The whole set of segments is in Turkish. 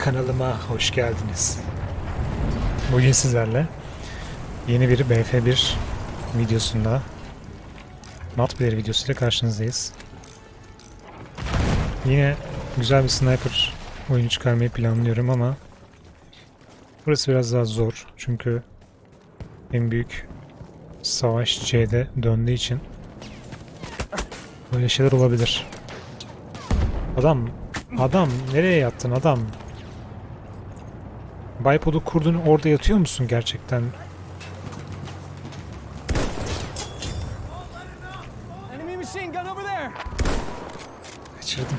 Kanalıma hoş geldiniz. Bugün sizlerle yeni bir BF1 videosunda multiplayer videosuyla karşınızdayız. Yine güzel bir sniper oyunu çıkarmayı planlıyorum ama burası biraz daha zor çünkü en büyük savaş C'de döndüğü için böyle şeyler olabilir. Adam, adam nereye yattın adam? Bipod'u kurdun orada yatıyor musun gerçekten? Kaçırdım.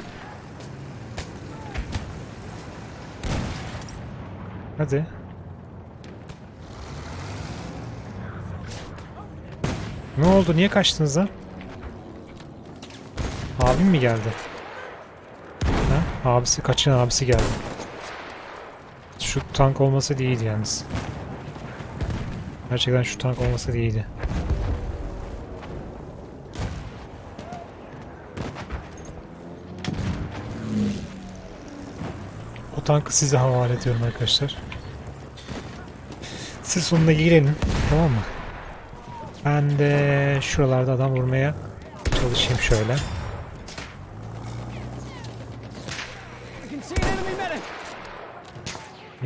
Hadi. Ne oldu? Niye kaçtınız lan? Abim mi geldi? Ha? Abisi kaçın abisi geldi. Şu tank olmasa iyiydi yalnız. Gerçekten şu tank olmasa iyiydi. O tankı size havale ediyorum arkadaşlar. Siz sonuna girelim. Tamam mı? Ben de şuralarda adam vurmaya çalışayım şöyle.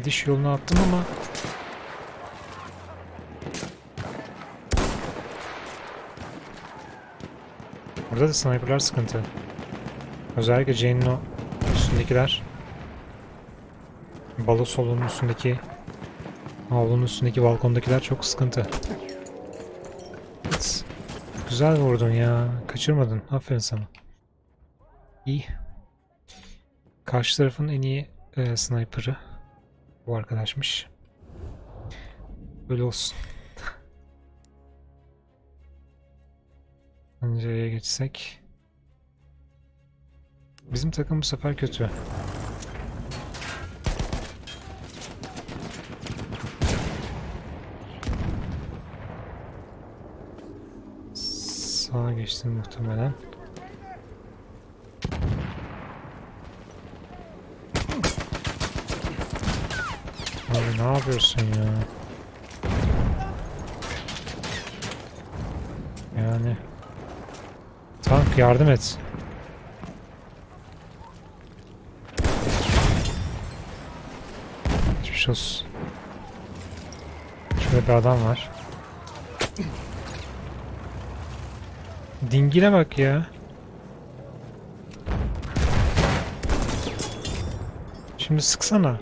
Gidiş yolunu attım ama Burada da sniperlar sıkıntı. Özellikle Jane'in üstündekiler Balo solunun üstündeki Avlunun üstündeki balkondakiler çok sıkıntı. Evet. Güzel vurdun ya. Kaçırmadın. Aferin sana. İyi. Karşı tarafın en iyi e, sniper'ı bu arkadaşmış. Böyle olsun. Pencereye geçsek. Bizim takım bu sefer kötü. Sağa geçtim muhtemelen. Abi ne yapıyorsun ya? Yani Tank yardım et. Geçmiş olsun. Şurada bir adam var. Dingile bak ya. Şimdi sıksana.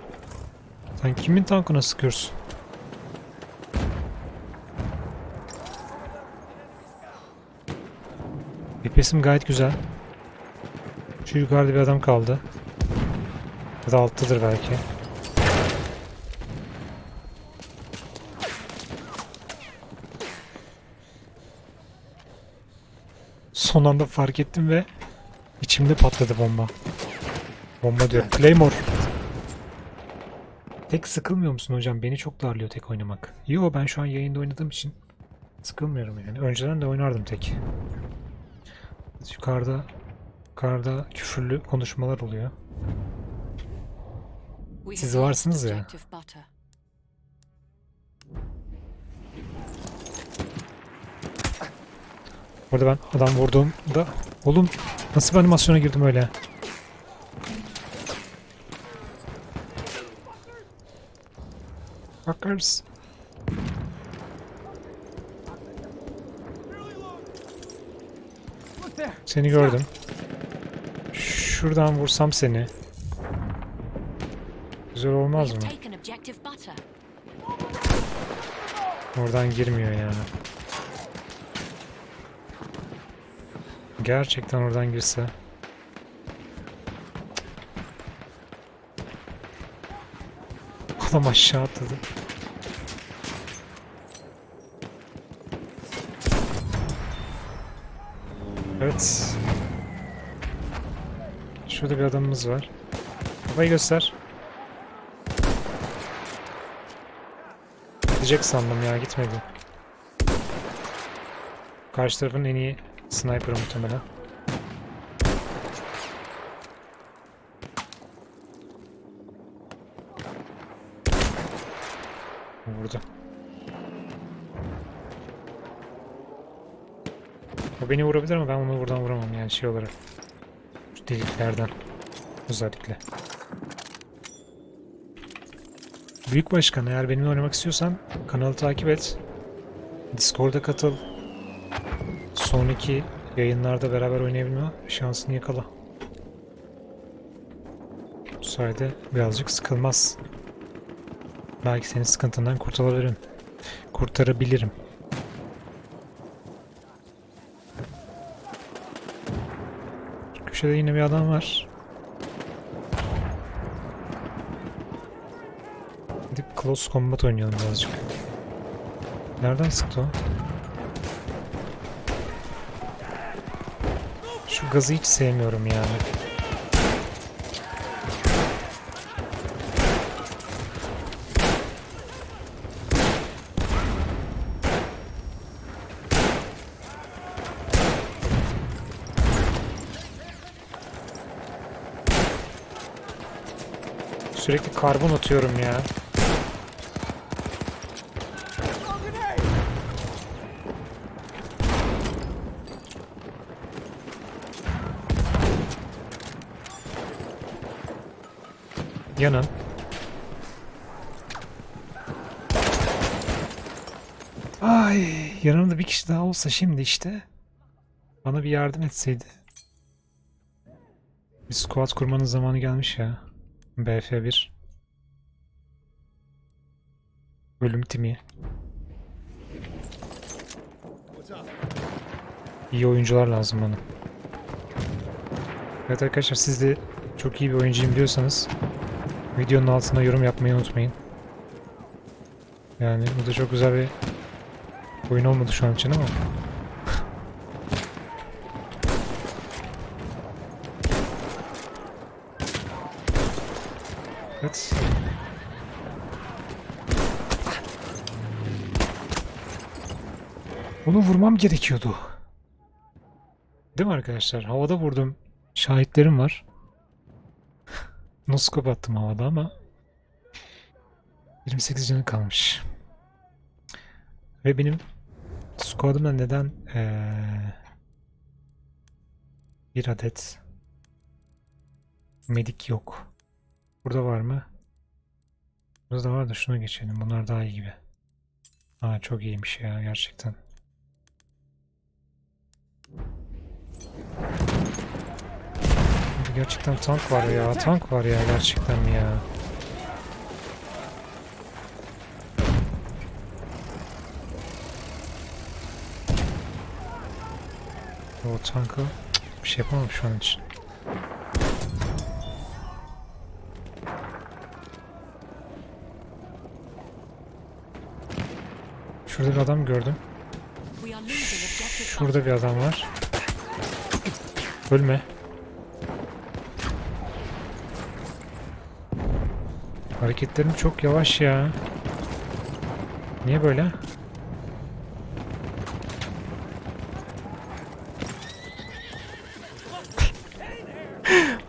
Sen kimin tankına sıkıyorsun? FPS'im gayet güzel. Şu yukarıda bir adam kaldı. Ya da alttadır belki. Son anda fark ettim ve içimde patladı bomba. Bomba diyor. Claymore. Tek sıkılmıyor musun hocam? Beni çok darlıyor tek oynamak. Yo ben şu an yayında oynadığım için sıkılmıyorum yani. Önceden de oynardım tek. Yukarıda yukarıda küfürlü konuşmalar oluyor. Siz varsınız ya. Orada ben adam vurduğumda oğlum nasıl bir animasyona girdim öyle? Fuckers. Seni gördüm. Şuradan vursam seni. Güzel olmaz mı? Oradan girmiyor yani. Gerçekten oradan girse. Adam aşağı atladı. Evet. Şurada bir adamımız var. Kafayı göster. Gidecek sandım ya gitmedi. Karşı tarafın en iyi sniper'ı muhtemelen. vurdu. O beni vurabilir ama ben onu buradan vuramam yani şey olarak. Şu deliklerden. Özellikle. Büyük Başkan eğer benimle oynamak istiyorsan kanalı takip et. Discord'a katıl. Sonraki yayınlarda beraber oynayabilme şansını yakala. Bu sayede birazcık sıkılmaz. Belki senin sıkıntından kurtarabilirim. Kurtarabilirim. Köşede yine bir adam var. Gidip close combat oynayalım birazcık. Nereden sıktı o? Şu gazı hiç sevmiyorum yani. Sürekli karbon atıyorum ya. Yanın. Ay, yanımda bir kişi daha olsa şimdi işte. Bana bir yardım etseydi. Bir squad kurmanın zamanı gelmiş ya. BF1. Bölüm timi. İyi oyuncular lazım bana. Evet arkadaşlar siz de çok iyi bir oyuncuyum diyorsanız videonun altına yorum yapmayı unutmayın. Yani bu da çok güzel bir oyun olmadı şu an için ama. Evet. Onu vurmam gerekiyordu. Değil mi arkadaşlar? Havada vurdum. Şahitlerim var. Noskop attım havada ama 28 canı kalmış. Ve benim squadımda neden eee, bir adet medik yok? Burada var mı? Burada var da şuna geçelim. Bunlar daha iyi gibi. Aa çok iyiymiş ya gerçekten. Gerçekten tank var ya. Tank var ya gerçekten ya. O tankı bir şey yapamam şu an için. Şurada bir adam gördüm. Şurada bir adam var. Ölme. Hareketlerim çok yavaş ya. Niye böyle?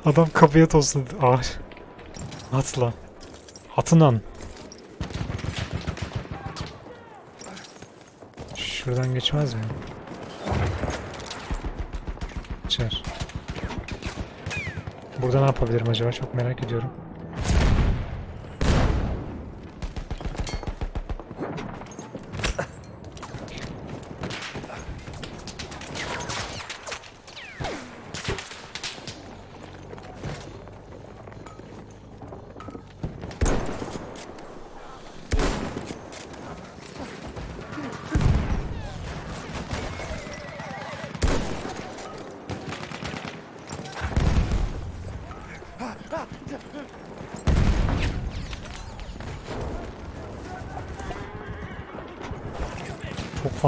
Adam kapıya tosladı. Ah. Atla. Atınan. Şuradan geçmez mi? Geçer. Burada ne yapabilirim acaba? Çok merak ediyorum.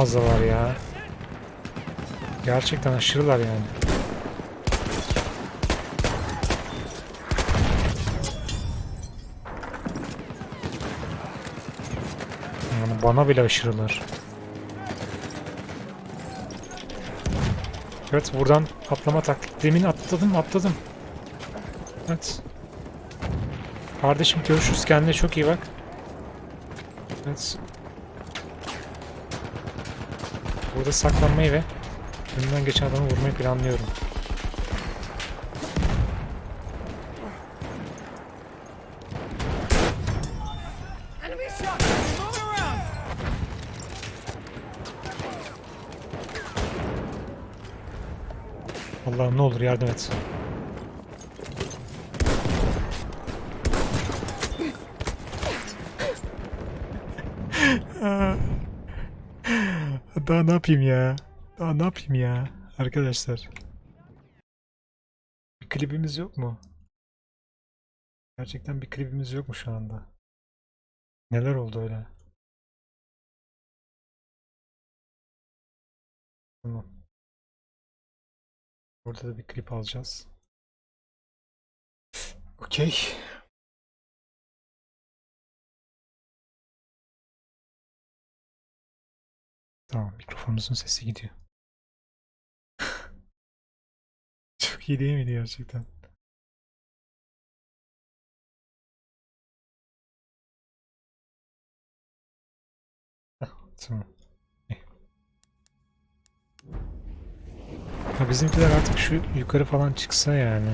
Çok fazla var ya. Gerçekten aşırılar yani. Yani bana bile aşırılar. Evet buradan atlama taktik. Demin atladım atladım. Evet. Kardeşim görüşürüz kendine çok iyi bak. Evet. Burada saklanmayı ve önünden geçen adamı vurmayı planlıyorum. Allah'ım ne olur yardım et. Daha ne yapayım ya? Daha ne yapayım ya? Arkadaşlar. Bir klibimiz yok mu? Gerçekten bir klibimiz yok mu şu anda? Neler oldu öyle? Tamam. Burada da bir klip alacağız. Okey. Tamam, mikrofonunuzun sesi gidiyor. Çok iyi değil miydi gerçekten? Heh, Tamam. Ha bizimkiler artık şu yukarı falan çıksa yani.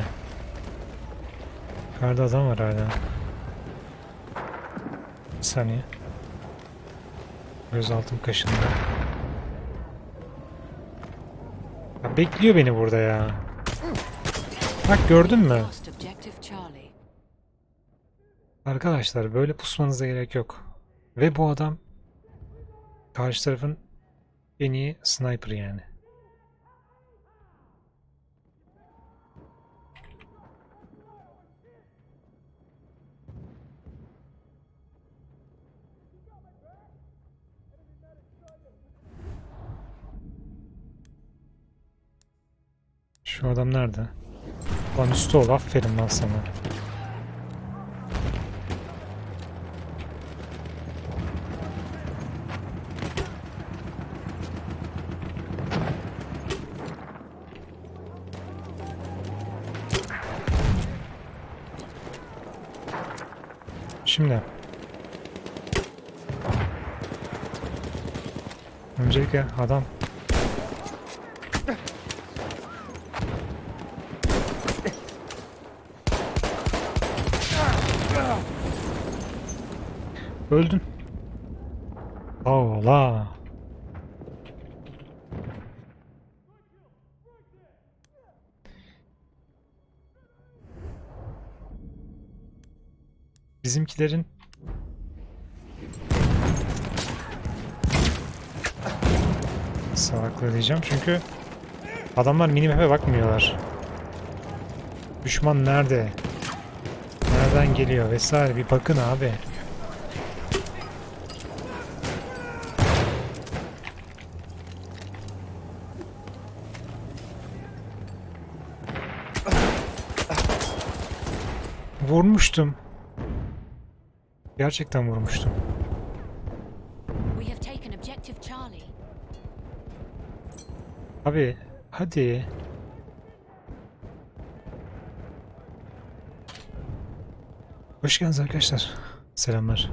Yukarıda adam var hala. Bir saniye. Gözaltım kaşındı. Ya bekliyor beni burada ya. Bak gördün mü? Arkadaşlar böyle pusmanıza gerek yok. Ve bu adam karşı tarafın en iyi sniper yani. Şu adam nerede? Lan üstü ol aferin lan sana. Şimdi. Öncelikle adam. Öldün. Allah. Bizimkilerin salaklığı diyeceğim çünkü adamlar minimap'e bakmıyorlar. Düşman nerede? Nereden geliyor vesaire bir bakın abi. Vurmuştum. Gerçekten vurmuştum. Abi hadi. Hoş geldiniz arkadaşlar. Selamlar.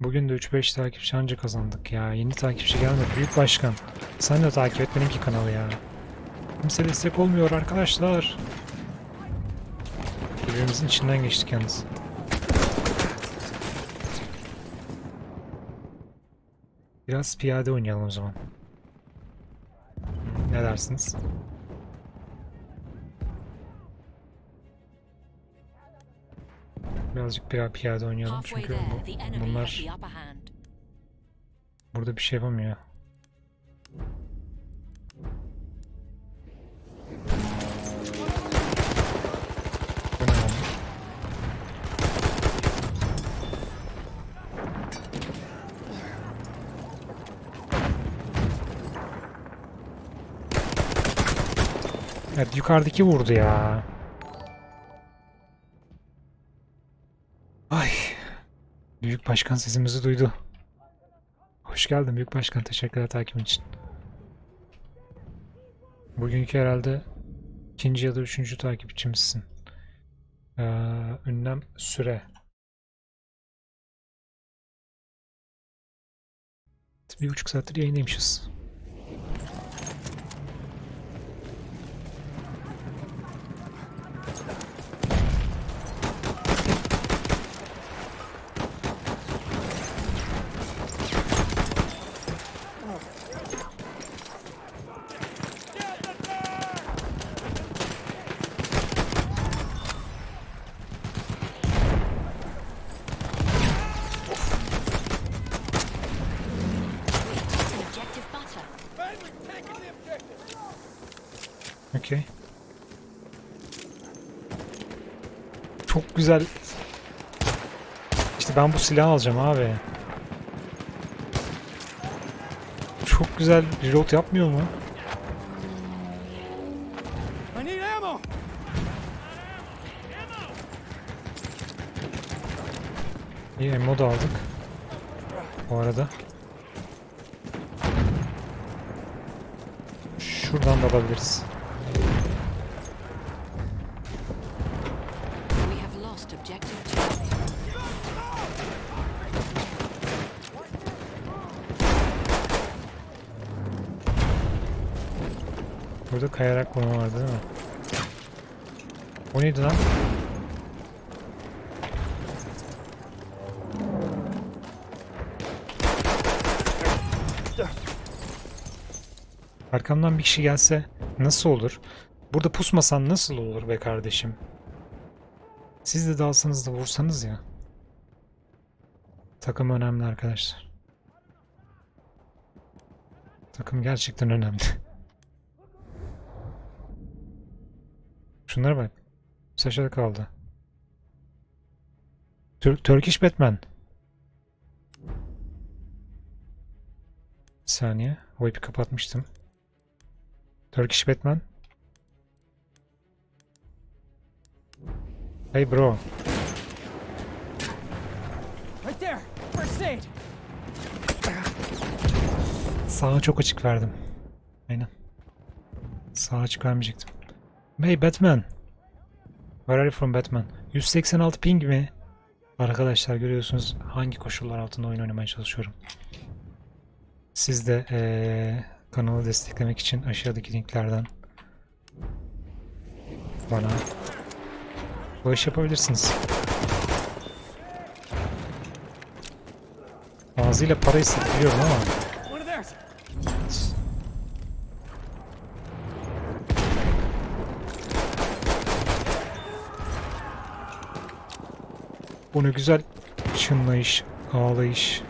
Bugün de 3-5 takipçi anca kazandık ya. Yeni takipçi gelmedi. Büyük başkan. Sen de takip et benimki kanalı ya. Kimse destek olmuyor arkadaşlar. Birbirimizin içinden geçtik yalnız. Biraz piyade oynayalım o zaman. Ne dersiniz? Birazcık biraz piyade oynayalım çünkü bu- bunlar burada bir şey yapamıyor. Evet yukarıdaki vurdu ya. Ay. Büyük Başkan sesimizi duydu. Hoş geldin Büyük Başkan. Teşekkürler takibin için. Bugünkü herhalde ikinci ya da üçüncü takipçimizsin. Ee, ünlem süre. Bir buçuk saattir yayındaymışız. Çok güzel. İşte ben bu silahı alacağım abi. Çok güzel reload yapmıyor mu? İyi ammo da aldık. Bu arada. Şuradan da alabiliriz. Burada kayarak vurma vardı değil mi? O neydi lan? Arkamdan bir kişi gelse nasıl olur? Burada pusmasan nasıl olur be kardeşim? Siz de dalsanız da vursanız ya. Takım önemli arkadaşlar. Takım gerçekten önemli. Şunlara bak. Saçada kaldı. Tür Turkish Batman. Bir saniye. O ipi kapatmıştım. Turkish Batman. Hey bro. Right there. First aid. Sağa çok açık verdim. Aynen. Sağa açık vermeyecektim. Hey Batman. Where are you from Batman? 186 ping mi? Arkadaşlar görüyorsunuz hangi koşullar altında oyun oynamaya çalışıyorum. Siz de eee, kanalı desteklemek için aşağıdaki linklerden bana bağış yapabilirsiniz. Ağzıyla para hissettiriyorum ama Bu ne güzel çınlayış, ağlayış.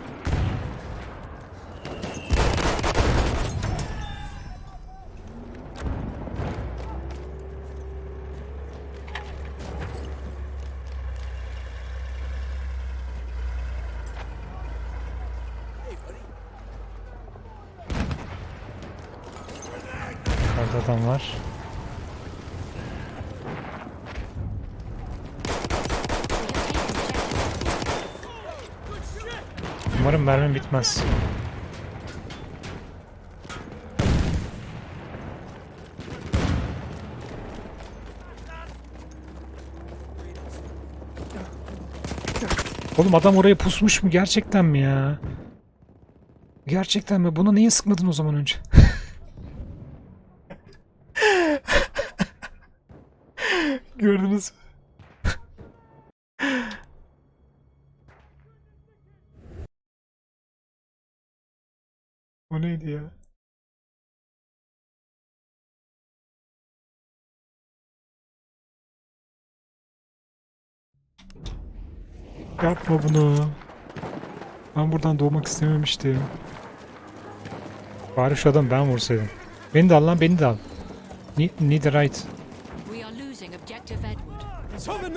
Yukarıda adam var. We have taken objective. Umarım mermim bitmez. Oğlum adam oraya pusmuş mu? Gerçekten mi ya? Gerçekten mi? Buna niye sıkmadın o zaman önce? Gördünüz mü? O neydi ya? Yapma bunu. Ben buradan doğmak istememiştim. Bari şu adam ben vursaydım. Beni de al lan beni de al. Ne- Need the right. We are losing objective Edward. It's hoving,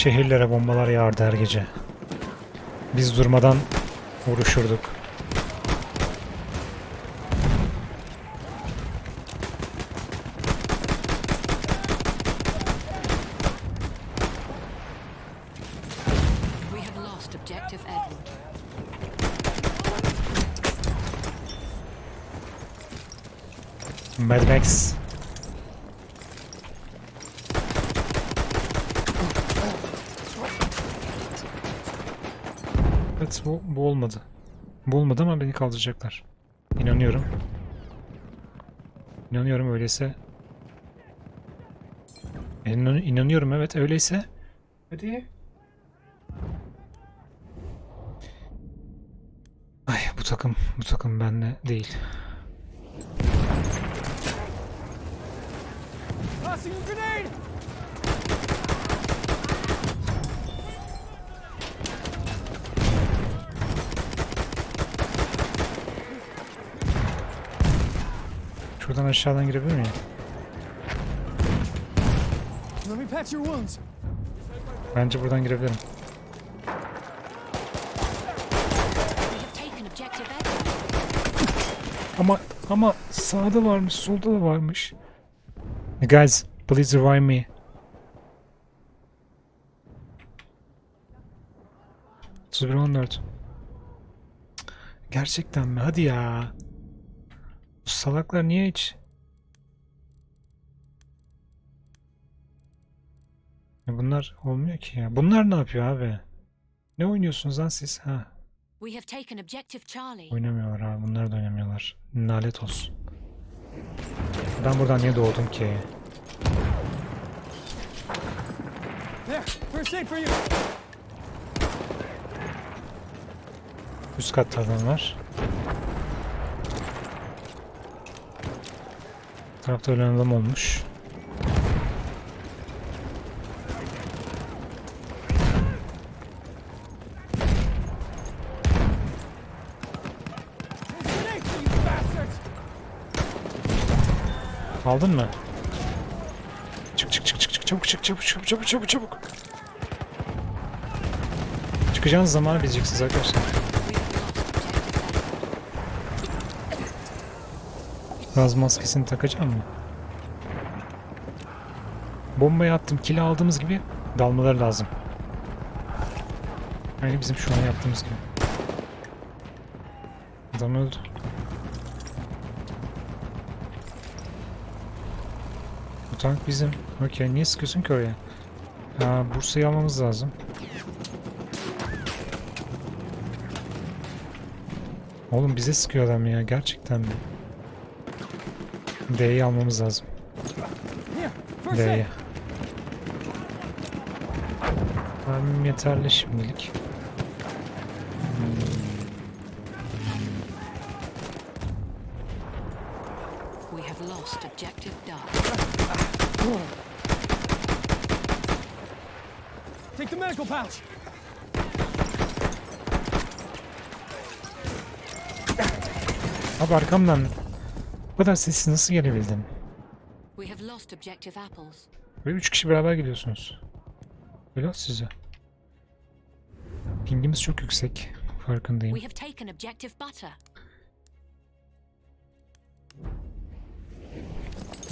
Şehirlere bombalar yağardı her gece. Biz durmadan vuruşurduk. We have lost objective Edward. Mad Max. Evet bu, bu olmadı. Bu olmadı ama beni kaldıracaklar. İnanıyorum. İnanıyorum öyleyse. İnan- İnanıyorum evet öyleyse. Hadi. Ay bu takım bu takım benle değil. Tossing a grenade! Şuradan aşağıdan girebilir miyim? Let me patch your wounds. Bence buradan girebilirim. Ama ama sağda varmış, solda da varmış. Guys, please revive me. Gerçekten mi? Hadi ya. Bu salaklar niye hiç? Ya bunlar olmuyor ki ya. Bunlar ne yapıyor abi? Ne oynuyorsunuz lan siz? Ha. We have taken objective Charlie. Oynamıyorlar abi. Bunlar da oynamıyorlar. Nalet olsun. Ben buradan niye doğdum ki? Üst katta adam var. Tarafta ölen adam olmuş. Aldın mı? Çık çık çık çık çık çabuk çık çabuk çabuk çabuk çabuk çabuk. Çıkacağınız zamanı bileceksiniz arkadaşlar. We have lost objective Edward. Gaz maskesini takacağım mı? Bombayı attım. Kili aldığımız gibi dalmaları lazım. Aynı bizim şu an yaptığımız gibi. Adam öldü. Bu tank bizim. Okey. Niye sıkıyorsun ki oraya? Ha, Bursa'yı almamız lazım. Oğlum bize sıkıyor adam ya. Gerçekten mi? D'yi almamız lazım. Aid. Mermim yeterli şimdilik. We have lost objective Dark. Take the medical pouch. Abi arkamdan kadar sessiz nasıl apples. Ve üç kişi beraber gidiyorsunuz. Helal size. Pingimiz çok yüksek. Farkındayım.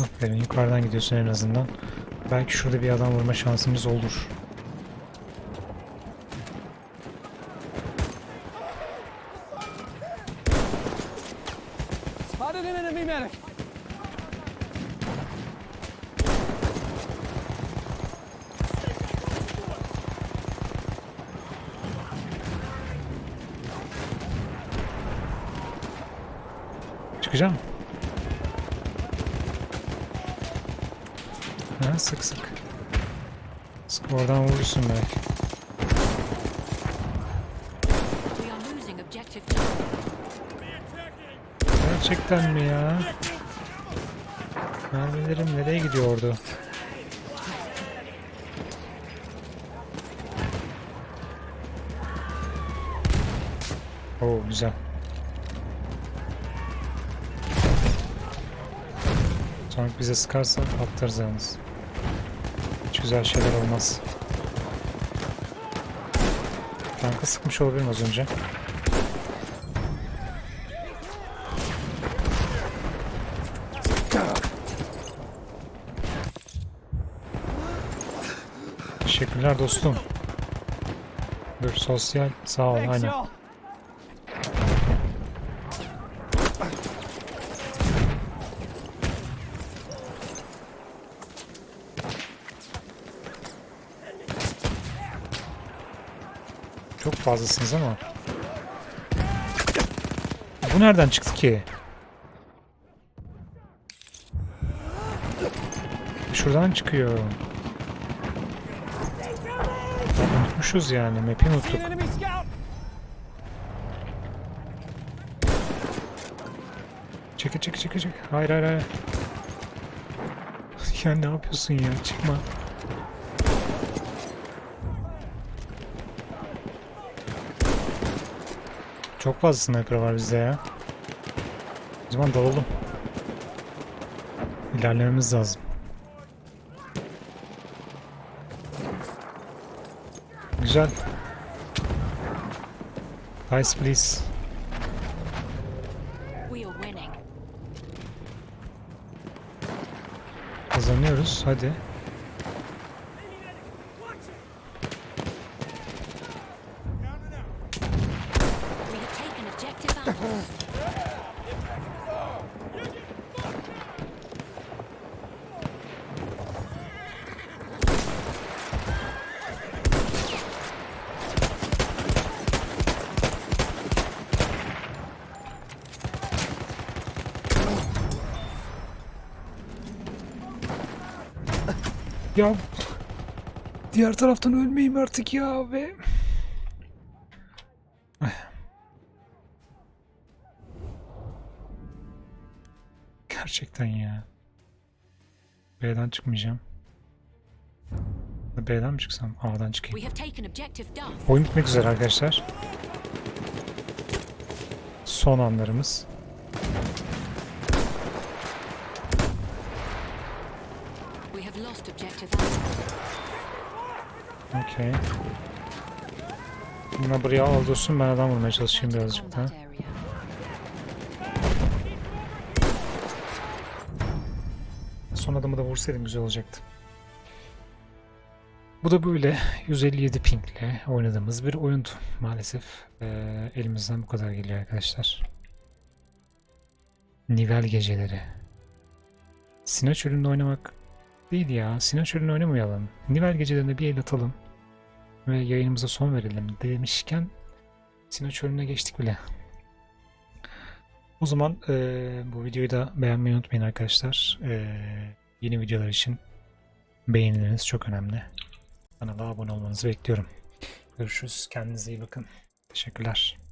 Aferin yukarıdan gidiyorsun en azından. Belki şurada bir adam vurma şansımız olur. Çıkacağım. Ha, sık sık. Sık oradan vurursun belki. Gerçekten mi ya? Mermilerim nereye gidiyordu? Oo güzel. Tank bize sıkarsa atlarız yalnız. Hiç güzel şeyler olmaz. Tankı sıkmış olabilirim az önce. Teşekkürler dostum. Dur sosyal sağ ol aynen. Fazlasınız ama. Bu nereden çıktı ki? Şuradan çıkıyor. Unutmuşuz yani. Map'i unuttuk. Çekil çekil çekil çekil. Hayır hayır hayır. ya ne yapıyorsun ya? Çıkma. Çok fazla sniper var bizde ya. O zaman dalalım. İlerlememiz lazım. Güzel. Nice please. Kazanıyoruz. Hadi. We have taken objective Alpha. Ya diğer taraftan ölmeyeyim artık ya ve Gerçekten ya. B'den çıkmayacağım. B'den mi çıksam? A'dan çıkayım. Oyun bitmek üzere arkadaşlar. Son anlarımız. Okey. Buna buraya al dursun ben adam vurmaya çalışayım birazcık da. combat area. Son adamı da vursaydım güzel olacaktı. Bu da böyle 157 pingle oynadığımız bir oyundu. Maalesef eee, elimizden bu kadar geliyor arkadaşlar. Nivel geceleri. Sina çölünde oynamak değil ya. Sina çölünde oynamayalım. Nivel gecelerinde bir el atalım. Ve yayınımıza son verelim demişken Sina çölüne geçtik bile. O zaman eee, bu videoyu da beğenmeyi unutmayın arkadaşlar. Eee, yeni videolar için beğenileriniz çok önemli. Kanala abone olmanızı bekliyorum. Görüşürüz. Kendinize iyi bakın. Teşekkürler.